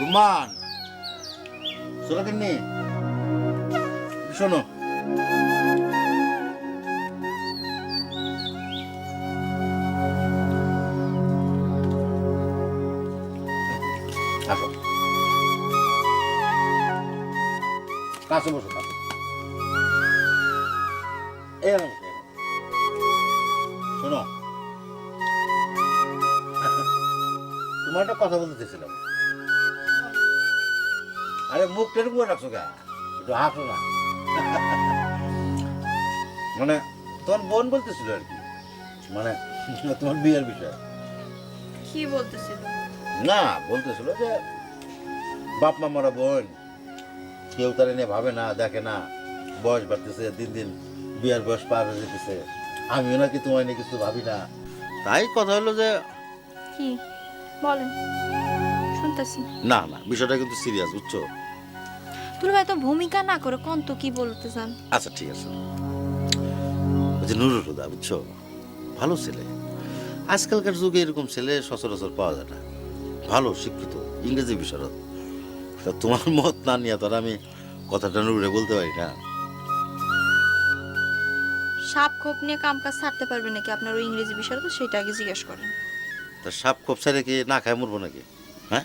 রুমান। শোনো কিন্নি। শোনো। তোমার একটা কথা বলতে চেয়েছিলাম। আরে মুখ টেনে করে রাখছো গা একটু হাসো না। মানে তোমার বোন বলতেছিল আর কি। মানে তোমার বিয়ের বিষয়। কি বলতেছিল? না বলতেছিল যে বাপ মা মরা বোন কেউ তারা নিয়ে ভাবে না দেখে না বয়স বাড়তেছে দিন দিন বিয়ের বয়স পার হয়ে যেতেছে। আমিও নাকি তোমায় নিয়ে কিছু ভাবি না। তাই কথা হলো যে কি? বলেন। শুনতেছি। না না বিষয়টা কিন্তু সিরিয়াস বুঝছ? তুমি হয়তো ভূমিকা না করে কোন তো কি বলতে চান? আচ্ছা ঠিক আছে। ওই যে নুরুল হুদা বুঝছ? ভালো ছেলে। আজকালকার যুগে এরকম ছেলে সচরাচর পাওয়া যায় না। ভালো শিক্ষিত ইংরেজি বিশারদ। তা তোমার মত না নিয়ে তো আর আমি কথাটা নুরে বলতে পারি না। সাপ খোপ নিয়ে কাম কাজ ছাড়তে পারবে নাকি আপনার ওই ইংরেজি তো সেটা আগে জিজ্ঞেস করেন। তা সাপ খোপ ছেড়ে কি না খায় মরবো নাকি? হ্যাঁ?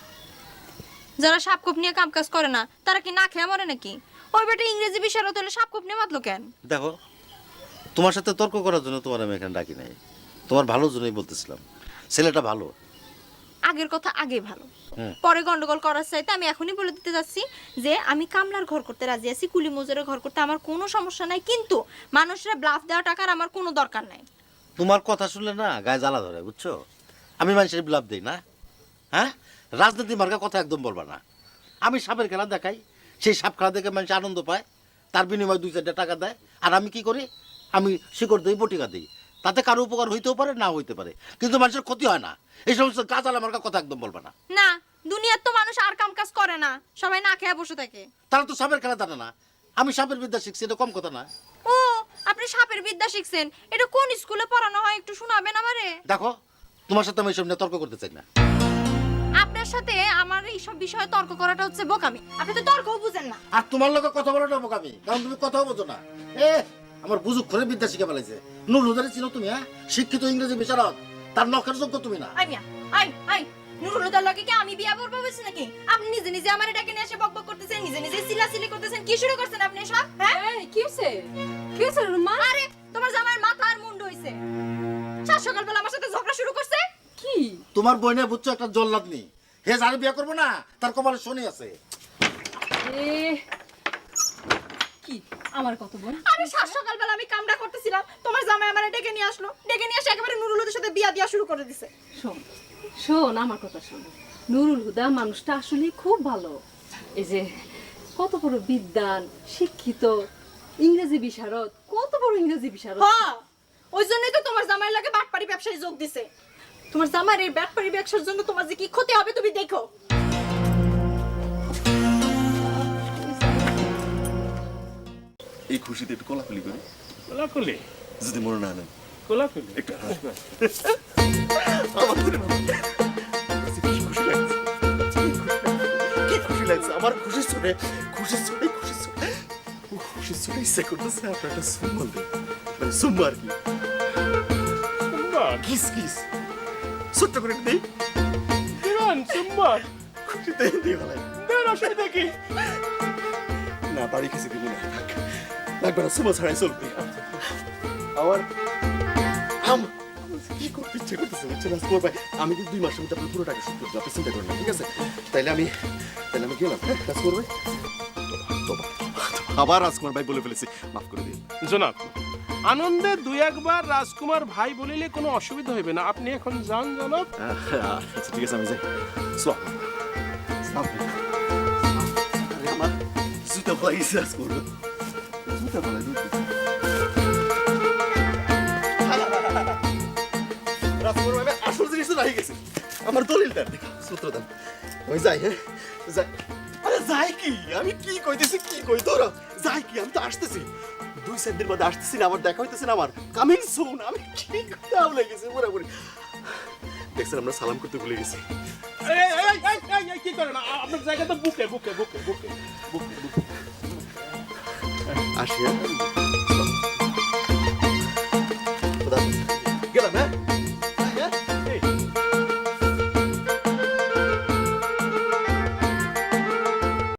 যারা সাপ খোপ নিয়ে কাম কাজ করে না তারা কি না খেয়ে মরে নাকি? ওই বেটা ইংরেজি বিষয় তাহলে সাপ খোপ নিয়ে মাতলো কেন? দেখো তোমার সাথে তর্ক করার জন্য তোমার আমি এখানে ডাকি নাই। তোমার ভালোর জন্যই বলতেছিলাম। ছেলেটা ভালো। আগের কথা আগে ভালো। পরে গন্ডগোল করার চাইতে আমি এখনই বলে দিতে যাচ্ছি যে আমি কামলার ঘর করতে রাজি আছি কুলি মজুরের ঘর করতে আমার কোনো সমস্যা নাই কিন্তু মানুষরা ব্লাফ দেওয়া টাকার আমার কোনো দরকার নাই। তোমার কথা শুনলে না গায়ে জ্বালা ধরে বুঝছ? আমি মানুষের ব্লাফ দিই না। হ্যাঁ? রাজনীতি মার্কা কথা একদম বলবা না। আমি সাপের খেলা দেখাই সেই সাপ খেলা দেখে মানুষ আনন্দ পায় তার বিনিময়ে দুই চারটা টাকা দেয়। আর আমি কি করি? আমি শিকড় দিই বটিকা দিই। তাতে কারও উপকার হইতেও পারে না হইতে পারে। কিন্তু মানুষের ক্ষতি হয় না। এই সমস্ত গাছ আলা মার্কা কথা একদম বলবা না। না দুনিয়ার তো মানুষ আর কাম কাজ করে না। সবাই না খেয়ে বসে থাকে। তারা তো সাপের খেলা জানে না। আমি সাপের বিদ্যা শিখছি এটা কম কথা না। ও আপনি সাপের বিদ্যা শিখছেন। এটা কোন স্কুলে পড়ানো হয় একটু শোনাবেন আমারে। দেখো তোমার সাথে আমি এইসব নিয়ে তর্ক করতে চাই না। সাথে আমার এইসব বিষয়ে তর্ক করাটা হচ্ছে বোকামি। আপনি তো তর্কও বুঝেন না। আর তোমার লোকে কথা বলাটা বোকামি কারণ তুমি কথাও বোঝো না। এ আমার বুঝুক করে বিদ্যা শিখে ফেলাইছে। নুর হুদারে চিনো তুমি হ্যাঁ? শিক্ষিত ইংরেজি বিশারদ তার নখের যোগ্য তুমি না। আই মিয়া আই আই নুরুল হুদার লাগে কি আমি বিয়া করব বলছি নাকি? আপনি নিজে নিজে আমার এটাকে নিয়ে এসে বকবক করতেছেন নিজে নিজে সিলাসিলি করতেছেন কি শুরু করছেন আপনি সব হ্যাঁ? কি হয়েছে? কি হয়েছে রুমা আরে তোমার জামাইয়ের মাথা আর মুন্ড হইছে। সাত সকালবেলা আমার সাথে ঝগড়া শুরু করছে। কি? তোমার বইনে বুঝছ একটা জল্লাদ নেই হে যারে বিয়ে করব না তার কপালে শনি আছে। এ কি আমার কত বোন আরে সাত সকালবেলা আমি কামড়া করতেছিলাম। তোমার জামাই আমার ডেকে নিয়ে আসলো। ডেকে নিয়ে এসে একেবারে নুরুল হুদার সাথে বিয়া দিয়া শুরু করে দিছে। শোন শোন আমার কথা শোন। নুরুল হুদা মানুষটা আসলে খুব ভালো। এই যে কত বড় বিদ্যান শিক্ষিত ইংরেজি বিশারদ কত বড় ইংরেজি বিশারদ। হ্যাঁ ওই জন্যই তো তোমার জামাইয়ের লাগে বাটপাড়ি ব্যবসায় যোগ দিছে। তোমার জামাইয়ের এই বাটপাড়ি ব্যবসার জন্য তোমার যে কি ক্ষতি হবে তুমি দেখো। এই খুশিতে একটু কোলাকুলি করি। কোলাকুলি? যদি মনে না নেন। কোলাকুলি? একটু আমার খুশি শুনে খুশি শুনে খুশি শুনে। খুশি শুনে ইচ্ছা করতেছে আপনার একটা সুম্বল দেয় মানে সুম্বা আর কি। Kiss kiss. ছোট্ট করে দেই। দিবান চুম্বন খুশিতে দিয়ে ফেলাই দেন অসুবিধা কি? না বাড়ি খেতে দিব না। লাগবে না সুমা ছাড়াই চলবে। আমার আম- কি করতে ইচ্ছে করতেছে বুঝছেন আজকে ভাই আমি কিন্তু দুই মাসের মধ্যে আপনার পুরো টাকা শোধ করব আপনি চিন্তা করেন ঠিক আছে? তাইলে আমি তাইলে আমি গেলাম হ্যাঁ? কাজ করবে? আবার রাজকুমার ভাই বলে ফেলেছি মাফ করে দিন। জনাব আনন্দে দুই একবার রাজকুমার ভাই বলিলে কোনো অসুবিধা হইবে না। আপনি এখন যান জনাব। আচ্ছা ঠিক আছে আমি যাই। সব আমার জুতা ফলাই রাজকুমার জুতা ফলাই রাজকুমার ভাই আসল জিনিস তো রাহি গেছে। আমার দলিলটা দেখি সূত্র দেন আমি যাই হ্যাঁ যাই। যাই কি আমি কি কইতেছি কি কই তোর যাই কি আমি তো আসতেছি। দুই চার দিন বাদে আসতেছি না আমার দেখা হইতেছে না আমার। কামিং সুন আমি কি করতে লেগেছি পুরোপুরি। দেখছেন আমরা সালাম করতে ভুলে গেছি। কি করেন? আপনার জায়গা তো বুকে বুকে বুকে বুকে বুকে বুকে। আসি হ্যাঁ?